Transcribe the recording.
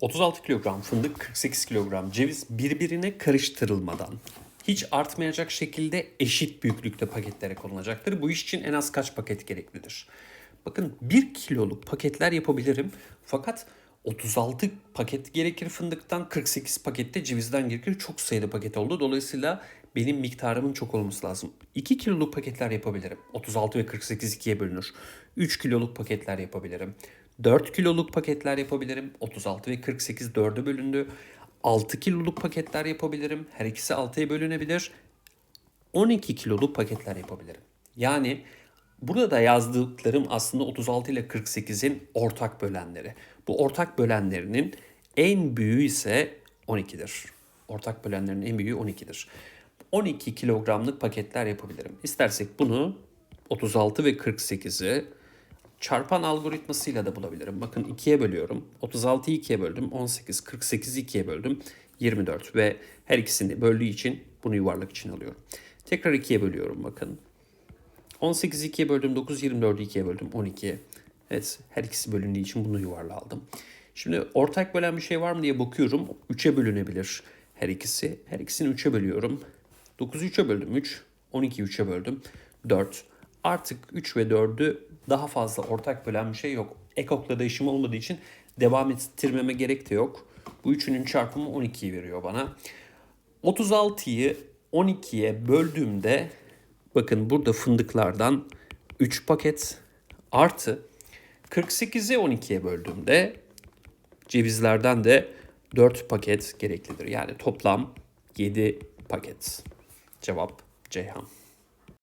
36 kilogram fındık, 48 kilogram ceviz birbirine karıştırılmadan hiç artmayacak şekilde eşit büyüklükte paketlere konulacaktır. Bu iş için en az kaç paket gereklidir? Bakın 1 kiloluk paketler yapabilirim fakat 36 paket gerekir fındıktan, 48 pakette cevizden gerekir. Çok sayıda paket oldu. Dolayısıyla benim miktarımın çok olması lazım. 2 kiloluk paketler yapabilirim. 36 ve 48 ikiye bölünür. 3 kiloluk paketler yapabilirim. 4 kiloluk paketler yapabilirim. 36 ve 48 4'e bölündü. 6 kiloluk paketler yapabilirim. Her ikisi 6'ya bölünebilir. 12 kiloluk paketler yapabilirim. Yani burada da yazdıklarım aslında 36 ile 48'in ortak bölenleri. Bu ortak bölenlerinin en büyüğü ise 12'dir. Ortak bölenlerin en büyüğü 12'dir. 12 kilogramlık paketler yapabilirim. İstersek bunu 36 ve 48'i çarpan algoritmasıyla da bulabilirim. Bakın 2'ye bölüyorum. 36'yı 2'ye böldüm. 18, 48'i 2'ye böldüm. 24 ve her ikisini böldüğü için bunu yuvarlak için alıyorum. Tekrar 2'ye bölüyorum bakın. 18'i 2'ye böldüm. 9, 24'ü 2'ye böldüm. 12'ye. Evet her ikisi bölündüğü için bunu yuvarla aldım. Şimdi ortak bölen bir şey var mı diye bakıyorum. 3'e bölünebilir her ikisi. Her ikisini 3'e bölüyorum. 9'u 3'e böldüm 3. 12'yi 3'e böldüm 4. Artık 3 ve 4'ü daha fazla ortak bölen bir şey yok. Ekokla değişim olmadığı için devam ettirmeme gerek de yok. Bu üçünün çarpımı 12'yi veriyor bana. 36'yı 12'ye böldüğümde bakın burada fındıklardan 3 paket artı 48'i 12'ye böldüğümde cevizlerden de 4 paket gereklidir. Yani toplam 7 paket. Cevap Ceyhan.